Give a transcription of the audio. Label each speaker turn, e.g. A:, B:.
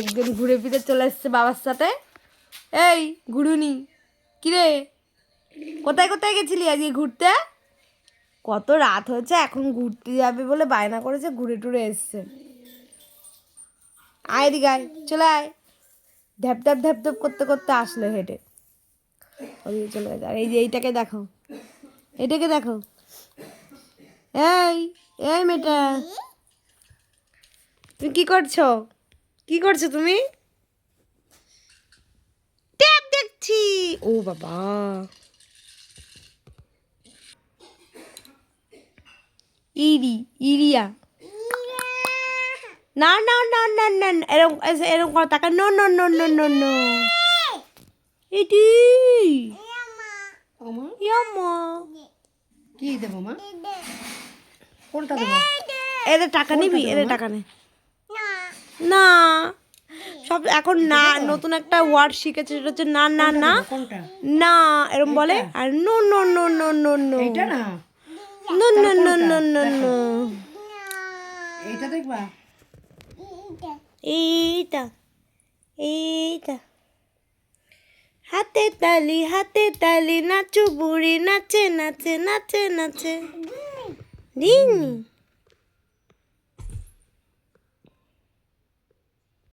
A: একদিন ঘুরে ফিরে চলে এসছে বাবার সাথে। এই ঘুরুনি কিরে? কোথায় কোথায় গেছিলি আজকে ঘুরতে? কত রাত হয়েছে, এখন ঘুরতে যাবে বলে বায়না করেছে, ঘুরে টুরে এসছে। আয় দিকে আয়, চলে আয়। ধ্যাপ ধ্যাপ ধ্যাপ ধ্যাপ করতে করতে আসলো হেঁটে। ওদিকে চলে গেছে। আর এই যে এইটাকে দেখো, এটাকে দেখো। এই এই মেয়েটা, তুমি কি করছ? কি করছ তুমি? ট্যাপ দেখছি। ও বাবা। ইরি ইরিয়া। না না না না না এরকম এরকম করে তাকা no no no no no no. এটি।
B: কি দেবো মা কোনটা দেবো?
A: এদের টাকা নিবি? এদের টাকা নে। না। সব এখন না নতুন একটা ওয়ার্ড শিখেছে সেটা হচ্ছে না না না না এরকম বলে। আর no no no no no no
B: এইটা না?
A: No no no no no no
B: এইটা দেখবা?
A: এইটা এইটা। হাতে তালি হাতে তালি নাচু বুড়ি নাচে নাচে নাচে নাচে। দিন